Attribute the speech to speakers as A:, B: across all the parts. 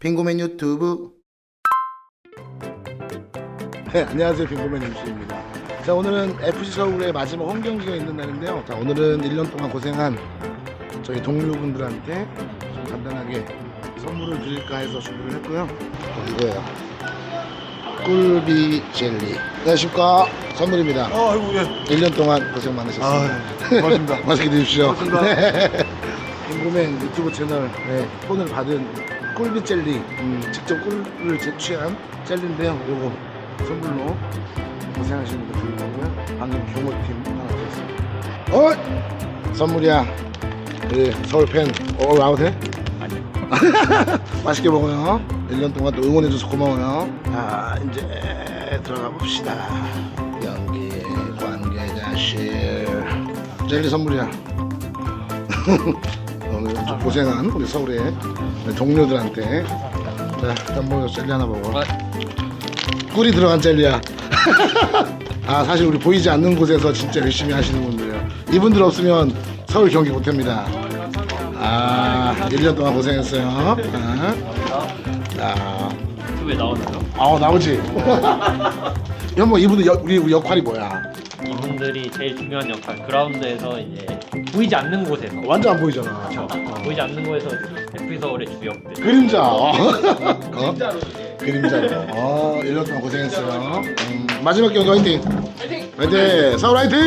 A: 빙고맨 유튜브. 네, 안녕하세요. 빙고맨 임수입니다. 자 오늘은 FC 서울의 마지막 홈 경기가 있는 날인데요. 자 오늘은 1년 동안 고생한 저희 동료분들한테 좀 간단하게 선물을 드릴까 해서 준비를 했고요. 자, 이거예요. 꿀비 젤리. 안녕하십니까? 선물입니다.
B: 아, 아이고 예.
A: 1년 동안 고생 많으셨습니다.
B: 아, 고맙습니다.
A: 맛있게 드십시오.
B: 고맙습니다.
A: 네. 빙고맨 유튜브 채널 네, 폰을 받은 꿀비 젤리 음, 직접 꿀을 제취한 젤리인데요. 요거 선물로 고생하시는 분들 드릴 거고요. 방금 경호팀 하나 드렸습니다. 어? 선물이야. 우리 서울 팬. 올 아웃 해? 맛있게 먹어요. 1년 동안 또 응원해줘서 고마워요. 자 이제 들어가 봅시다. 연기 관계자실. 젤리 선물이야 고생한 우리 서울의 동료들한테. 자뭐 젤리 하나 먹어. 꿀이 들어간 젤리야. 아 사실 우리 보이지 않는 곳에서 진짜 열심히 하시는 분들이에요. 이분들 없으면 서울 경기 못합니다. 아 1년 동안 고생했어요. 아, 아,
C: 유튜브에 나오나요?
A: 아 나오지? 여보 이분들 여- 우리 우리 역할이 뭐야?
C: 이 분들이 제일 중요한 역할 그라운드에서 이제 보이지 않는 곳에서.
A: 완전 안 보이잖아.
C: 그렇죠. 보이지 않는 곳에서 FC 서울의 주역들.
A: 그림자. 어? 어? 그림자로 어 1년 동안 고생했어요. 음, 마지막 경기 화이팅. 화이팅! 서울 화이팅!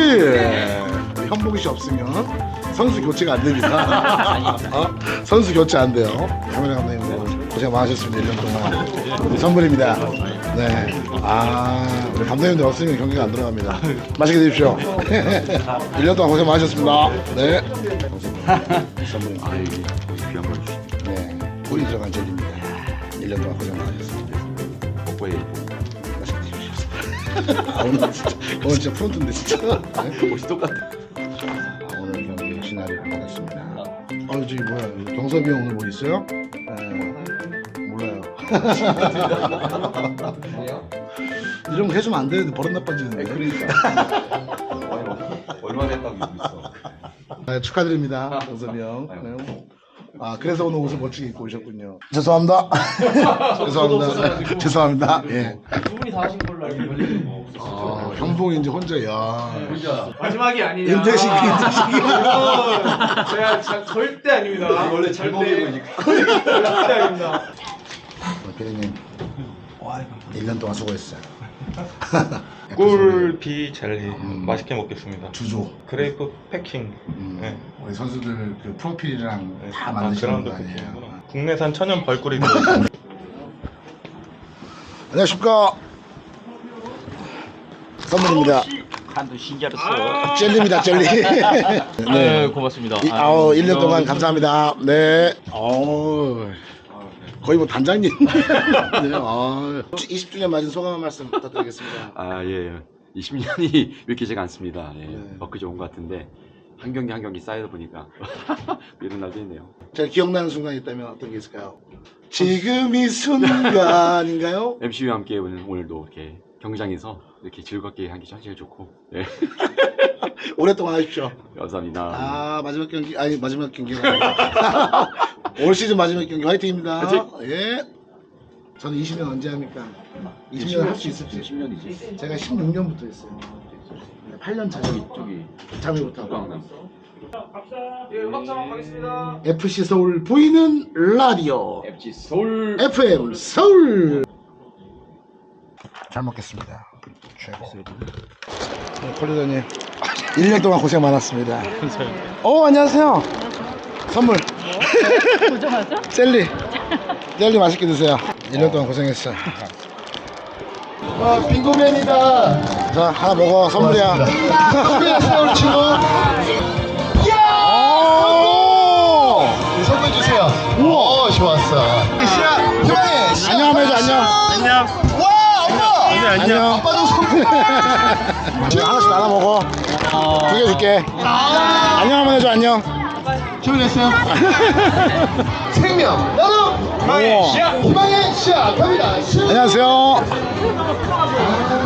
A: 우리 현복이 씨 없으면 선수 교체가 안 됩니다. 어? 선수 교체 안 돼요. 카메라 감독님 고생 많으셨습니다 1년 동안 우리 선물입니다 네 아 우리 감독님들 없으면 경기가 안 들어갑니다 맛있게 드십시오 1년 동안 고생 많으셨습니다 네 선물입니다
D: 귀한 걸 주시.
A: 네, 꿀이 들어간 젤리입니다. 1년 동안 고생 많으셨습니다.
D: 뽀뽀해.
A: 맛있게 드십시오. 아, 오늘 진짜, 오늘 진짜 프론트인데 진짜. 네?
D: 옷이 똑같아.
A: 아, 오늘 경기 시나리오 받았습니다. 아, 저기 뭐야, 경섭이 형 오늘 뭐 있어요? 네, 이런 거 해주면 안 되는데 버릇 나빠지는데.
D: 그러니까. 얼마 됐다고 이러고 있어.
A: 아, 축하드립니다, 경섭이 형. 네. 아, 그래서 오늘 옷을 멋지게 입고 오셨군요. 죄송합니다. 죄송합니다. 죄송합니다. 예.
C: 두 분이 다 하신 걸로 알고 있는데
A: 아, 현봉이 이제 혼자, 야.
B: 마지막이 아니냐.
A: 은퇴식, 은퇴식이.
B: 아, 제가 자, 절대 아닙니다.
D: 원래 잘
B: 절대.
D: 먹이고
B: 절대 아닙니다.
A: 어, 피디님 1년 동안 수고했어요.
E: 꿀비 젤리
A: 음.
E: 맛있게 먹겠습니다.
A: 주조.
E: 그레이프 패킹.
A: 음,
E: 네.
A: 우리 선수들 그 프로필이랑
E: 네.
A: 다
E: 아,
A: 만드시는
E: 그라운드
A: 거 아니에요?
E: 패킹이구나. 국내산 천연 벌꿀이 들어있습니다.
A: 안녕하십니까. 선물입니다.
C: 한도 신기하셨어
A: 젤리입니다 젤리.
C: 네. 고맙습니다.
A: 이, 아우 1년 동안 감사합니다. 네. 어우 거의 뭐 단장님 네, 아, 20주년 맞은 소감 한 말씀 부탁드리겠습니다
D: 아 예. 20년이 믿기지가 않습니다. 예.
A: 네.
D: 엊그제 온것 같은데 한 경기 한 경기 쌓이다 보니까 이런 날도 있네요.
A: 제가 기억나는 순간이 있다면 어떤 게 있을까요? 지금 이 순간인가요?
D: MC와 함께 오늘 오늘도 이렇게 경장에서 이렇게 즐겁게 하기 제일 좋고. 예.
A: 오랫동안 하십시오
D: 감사합니다.
A: 아 마지막 경기 아니 마지막 경기가 아니라 올 시즌 마지막 경기 화이팅입니다.
D: 화이팅!
A: 예. 저는 20년 언제 합니까? 20년 할 수 있을지.
D: 10년이지.
A: 제가 16년부터 했어요. 8년 차 저기
D: 저기
A: 잠이부터.
D: 국광남.
B: 예, 음악 작업 가겠습니다.
A: FC 서울 보이는 라디오
D: FC 서울.
A: FM 서울. 잘 먹겠습니다. 최고. 네, 콜리더님 1년 동안 고생 많았습니다. 어 안녕하세요. 선물. 젤리. 젤리 맛있게 드세요. 1년 동안 고생했어. 와 빙고맨이다. 자 하나 먹어 선물이야. 선물이야 서울 친구. 오! 선물 주세요. 우와 좋았어. 시야 희망해. 안녕 해줘 안녕. 안녕. 와 엄마. 안녕. 아빠도 선물. 하나씩 나눠 먹어. 두 개 줄게. 안녕 한번 해줘 안녕. 준비됐어요? 생명 나도 희망의 시작 희망의 시작 갑니다 안녕하세요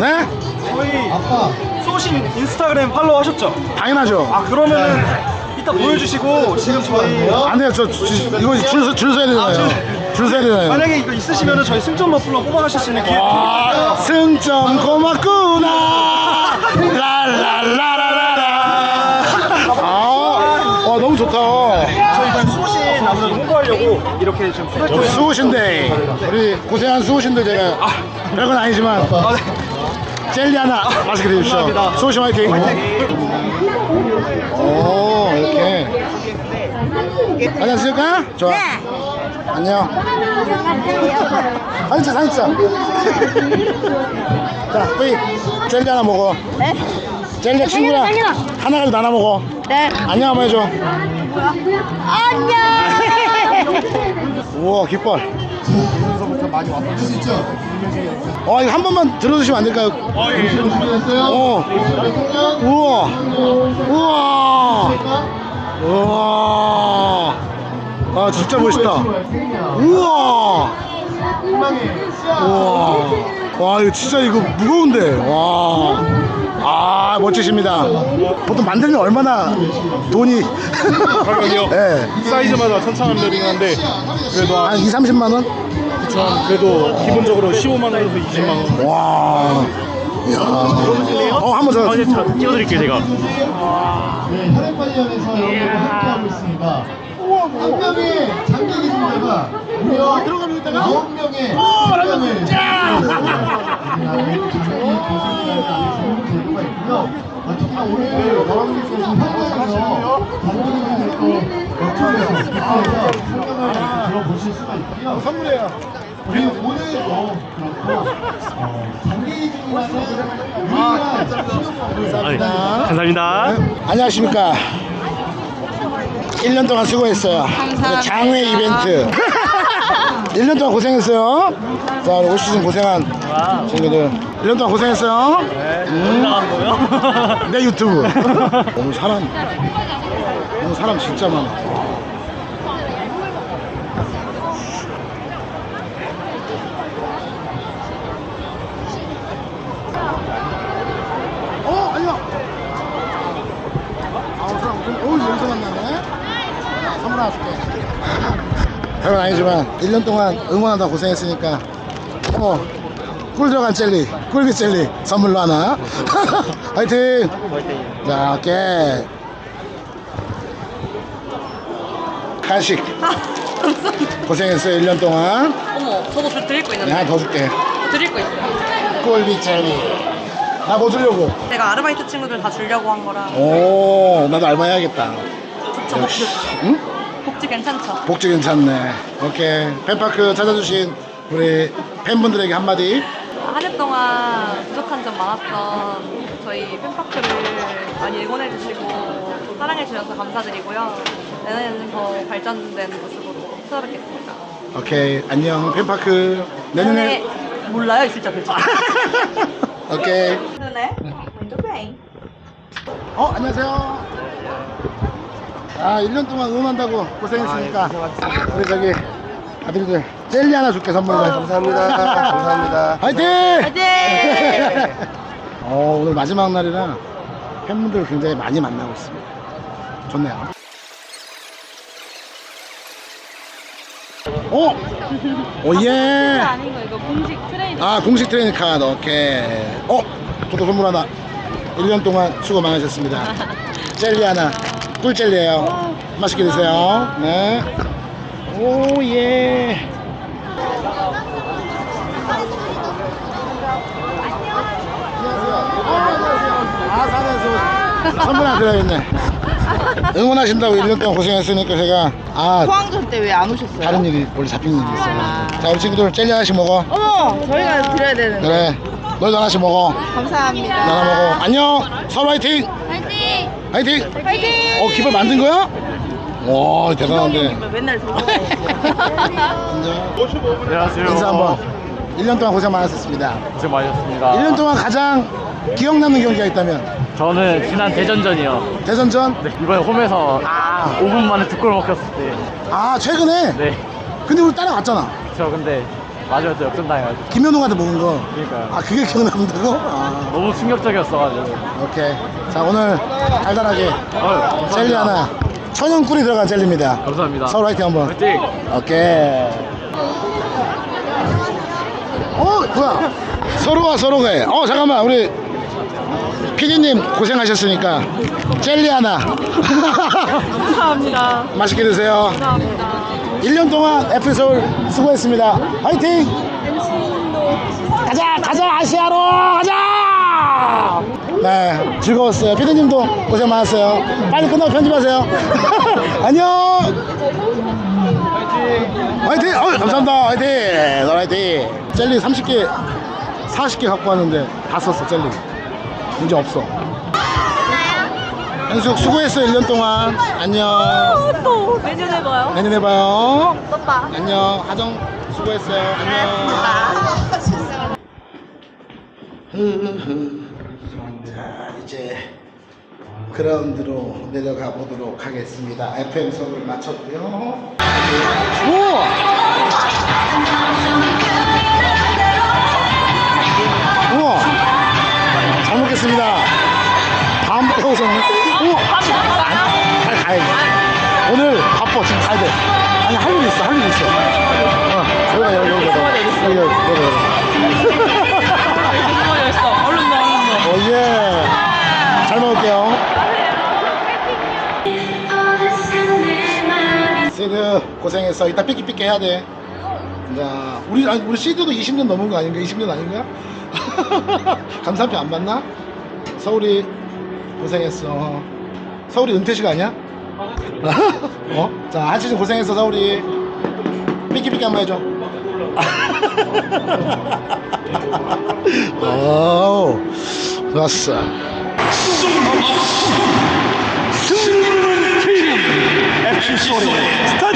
A: 네?
B: 저희
A: 아빠
B: 소신 인스타그램 팔로우 하셨죠?
A: 당연하죠
B: 아 그러면은 이따 보여주시고 지금 저희
A: 안 돼요 저 주- 이거 줄, 서- 줄 서야 되잖아요 줄 서야 되나요?
B: 만약에 이거 있으시면 저희 승점 머플러 뽑아가실 수 있는 기회
A: 와, 승점 고맙구나. 랄랄라라라라. 아, 와, 너무 좋다.
B: 저희 일단 수호신 아무래도 홍보하려고 이렇게 좀
A: 여기 수호신데 우리 고생한 수호신들 제가 별건 아니지만 젤리 하나 맛있게 드십시오.
B: 감사합니다.
A: 수호신 화이팅. 오, 이렇게. 안녕 쓸까? 좋아. 안녕. 사진 찍자, 사진. 자, 뿌이. 젤리 하나 먹어.
F: 네?
A: 젤리 친구랑
F: 당연하.
A: 하나를 나눠 먹어.
F: 네.
A: 안녕 한번 해줘.
F: 안녕.
A: 우와 깃발 여기서부터 많이 왔었죠 어 이거 한 번만 들어주시면 안 될까요? 어 우와 우와 우와 아 진짜 멋있다 우와 우와 와 이거 진짜 이거 무거운데 와아 멋지십니다 보통 만들면 얼마나 돈이
G: 가격이요?
A: 네.
G: 사이즈마다 천차만별이긴 한데 그래도 한
A: 한 2, 30만 원?
G: 천, 그래도 기본적으로 15만 원에서 20만 원.
A: 와. 이야. 어, 한번 더.
G: 저 찍어드릴게요 제가.
H: 네, 혈액관리원에서 여러분과 함께하고 있습니다. 한 명의 장기 기준자가 무려 9명의 수량을 장기 교수님들한테 제도가 있고요. 아, 특히나 오늘 여러분께서 현장에서 또 역할해서 그래서 설명을 들어보실 수가 있고요.
A: 선물이에요.
H: 우리 오늘도 그렇고 어, 장기 기준이라는 유일한
A: 감사합니다.
G: 감사합니다.
A: 네. 안녕하십니까. 1년 동안 수고했어요. 감사합니다. 장외 이벤트. 1년 동안 고생했어요. 자, 우리 올 시즌 고생한 친구들. 1년 동안 고생했어요. 음.
C: 나간 거요?
A: 내 유튜브. 오늘 사람, 오늘 사람 진짜 많아. 어, 아니야. 아, 사람, 좀, 어우, 여기서 만나네. 아, 선물 하나 줄게. 별건 아니지만, 1년 동안 응원하다 고생했으니까, 어, 꿀 들어간 젤리, 꿀비 젤리 선물로 하나. 화이팅! 자, 오케이. 간식. 고생했어요, 1년 동안.
F: 어머, 저도 줄 드릴 거
A: 내가
F: 있는데.
A: 하나 더 줄게.
F: 드릴 거 있어요.
A: 꿀비 젤리. 나 뭐 주려고?
F: 제가 아르바이트 친구들 다 주려고 한 거라.
A: 오, 나도 알바 해야겠다.
F: 복지.
A: 응?
F: 복지 괜찮죠?
A: 복지 괜찮네. 오케이. 팬파크 찾아주신 우리 팬분들에게 한마디.
F: 한 해 동안 부족한 점 많았던 저희 팬파크를 많이 응원해 주시고 사랑해 주셔서 감사드리고요. 내년에는 더 발전된 모습으로 찾아뵙겠습니다.
A: 오케이. 안녕, 팬파크. 내년에.
F: 몰라요, 진짜 그죠?
A: 오케이.
F: 뱅.
A: 어, 안녕하세요. 아, 1년 동안 응원한다고 고생했으니까. 우리 저기 아들들 젤리 하나 줄게 선물로. 감사합니다. 감사합니다. 화이팅!
F: 화이팅!
A: 어, 오늘 마지막 날이라 팬분들 굉장히 많이 만나고 있습니다. 좋네요. 오! 오, 예!
F: 아 닌 거 이거 공식 트레이닝.
A: 아, 공식 트레이닝 카드, 오케이. 어? 저도 선물 하나. 1년 동안 수고 많으셨습니다. 젤리 하나. 꿀젤리예요 맛있게 드세요. 네. 오, 예. 아, 사면서 선물 하나 드려야겠네. 응원하신다고 1년 동안 고생했으니까 제가 아
I: 포항전 때 왜 안 오셨어요?
A: 다른 일이 원래 잡힌 일이 있어요. 자 우리 친구들 젤리 하나씩 먹어.
I: 어머 저희가 드려야 되는데
A: 그래. 너도 하나씩 먹어.
I: 감사합니다
A: 나나 먹어. 안녕. 서로 화이팅.
F: 화이팅!
A: 화이팅. 어 깃발 만든 거야? 와 대단한데.
I: 맨날 들고
G: 안녕하세요.
A: 인사 한번. 1년 동안 고생 많으셨습니다.
C: 고생 많으셨습니다.
A: 1년 동안 가장 기억 남는 경기가 있다면
C: 저는 지난 대전전이요.
A: 대선전.
C: 네, 이번에 홈에서 5분 만에 두 골 먹혔을 때.
A: 아 최근에.
C: 네.
A: 근데 우리 따라갔잖아.
C: 저 근데 마지막에 또 역전당해가지고.
A: 김현웅한테 먹은 거.
C: 그러니까요.
A: 아 그게 기억난다고? 아
C: 너무 충격적이었어가지고.
A: 오케이. 자 오늘 달달하게
C: 아유,
A: 젤리 하나. 천연 꿀이 들어간 젤리입니다.
C: 감사합니다.
A: 서울 화이팅 한번.
C: 화이팅!
A: 오케이. 어 뭐야 서로가 서로가 해. 어 잠깐만 우리 피디님 고생하셨으니까 젤리 하나
F: 감사합니다.
A: 맛있게 드세요.
F: 감사합니다.
A: 1년 동안 에피소드 수고했습니다. 화이팅! 가자 가자 아시아로 가자! 네 즐거웠어요. 피디님도 고생 많았어요. 빨리 끝나고 편집하세요. 안녕. 화이팅! 어, 감사합니다. 화이팅! 너 화이팅! 젤리 30개, 40개 갖고 왔는데 다 썼어, 젤리. 문제 없어. 현숙 수고했어, 1년 동안. 안녕.
F: 또 내년에 봐요.
A: 내년에 봐요.
F: 또 봐.
A: 안녕. 하정 수고했어요. 안녕. 자, 이제 그라운드로 내려가 보도록 하겠습니다. FM 수업을 마쳤고요. 우와! 가야 돼. 아니 할일 있어 할일 있어. 어 여기 여기 여기 여기 여기 여기.
C: 얼른 나 얼른 나.
A: 오예. 잘 먹을게요. 시드 고생했어. 이따 삐끼삐끼 해야 돼. 자, 우리 아니 우리 시드도 20년 넘은 거 아닌가? 20년 아닌가? 감사표 안 받나? 서울이 고생했어. 서울이 은퇴식 아니야? 어? 자, 한 시 즌 고생했어, 서울이. 삐끼삐끼 한번 해줘. 오, 좋았어. 여자!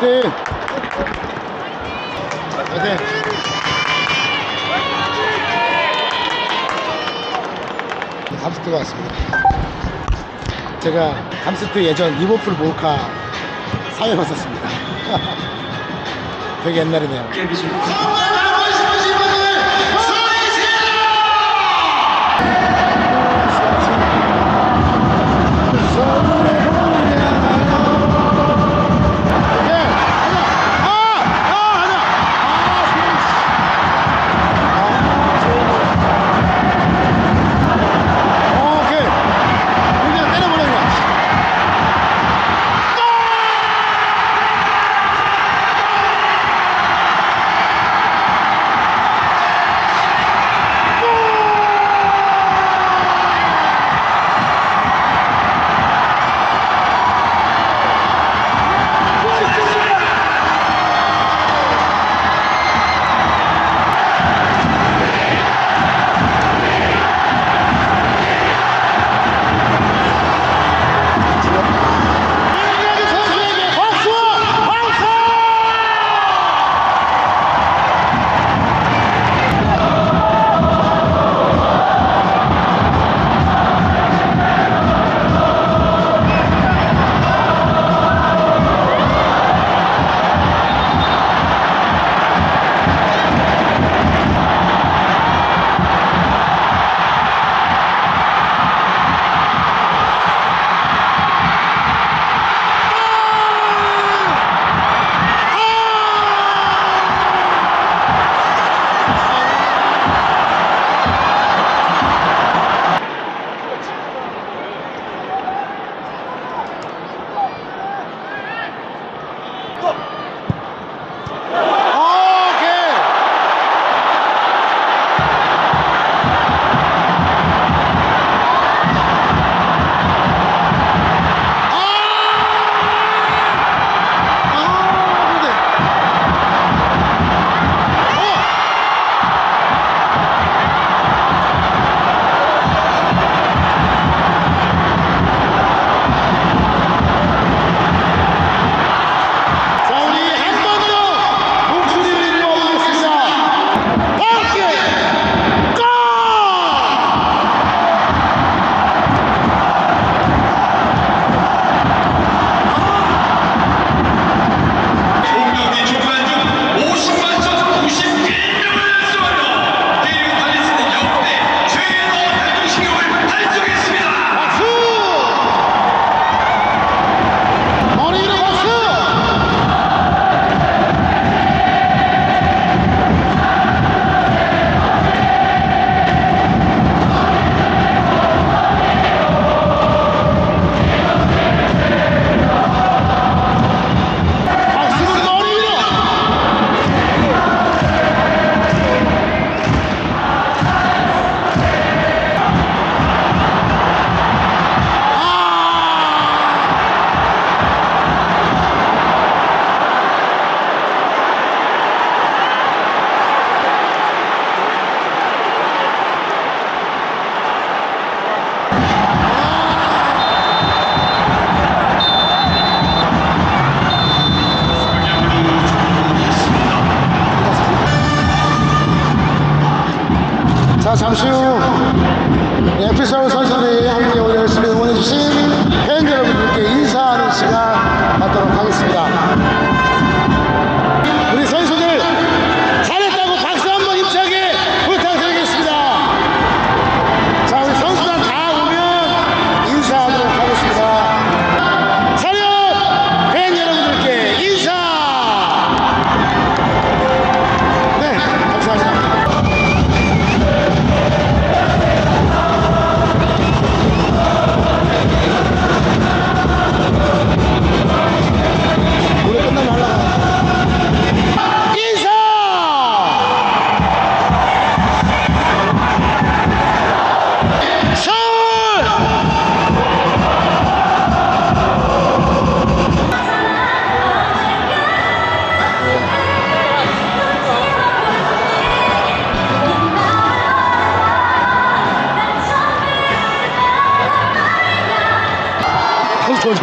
A: 파이팅! 파이팅! 감스트가 왔습니다. 제가 감스트 예전 리버풀 모카 사회 봤었습니다. 되게 옛날이네요.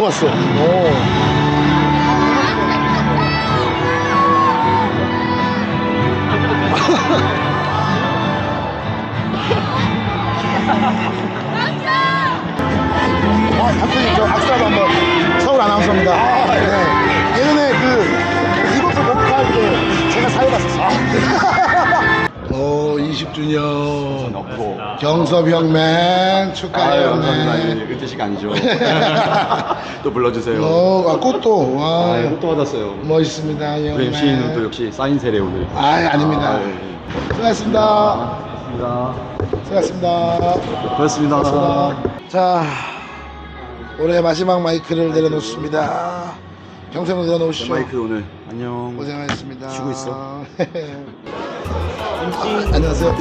A: Alonso. 20주년
D: 없고.
A: 경섭 형맨
D: 아유,
A: 축하해요
D: 감사합니다.
A: 형맨.
D: 예, 은퇴식 아니죠. 또 불러주세요.
A: 어, 아, 꽃도 와
D: 아, 또 받았어요.
A: 멋있습니다 형맨.
D: 우리 MC는 또 역시 사인 세례 오늘.
A: 아 아닙니다.
D: 아, 예, 예.
A: 수고하셨습니다.
D: 고맙습니다.
A: 수고하셨습니다.
D: 고맙습니다.
A: 자, 올해 마지막 마이크를 내려놓습니다. 경생으로 내려놓으시죠.
D: 마이크 오늘 안녕.
A: 고생하셨습니다.
D: 쉬고 있어.
A: 아, 안녕하세요.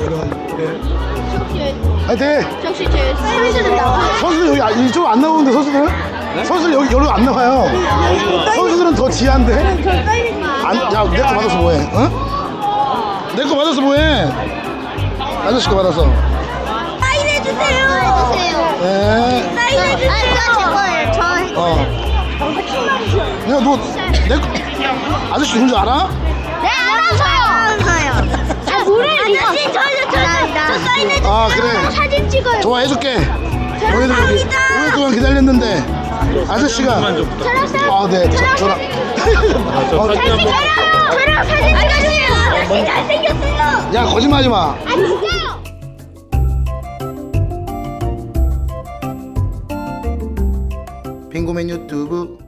A: 여러분, 네. 화이팅!
I: 역시 제 선수들 나와.
A: 선수들 여기 아- 이쪽 안 나오는데 선수들? 선수들 여기 여기로 안 나와요. 선수들은 더 지한데? 안, 야, 내 거 받아서 뭐해? 어? 내거 받아서 뭐해? 아저씨 거 받아서.
I: 사인해주세요. 해주세요.
A: 네.
I: 사인해주세요. 아, 제 거예요. 저.
A: 어. 야, 너, 내 거, 아저씨 누군지 알아?
I: 네. 아, 모르는 아저씨, 저요, 저요. 저 사인해 주세요.
A: 아, 그래.
I: 사진 찍어요.
A: 좋아, 해줄게. 오래도 오랫동안 기다렸는데. 아저씨가. 아, 네. 저, 저랑. 어,
I: 저랑, 저랑 사진 찍어주세요. 아저씨 잘생겼어요.
A: 야, 거짓말 하지 마.
I: 아, 진짜요?
A: 빙고맨 유튜브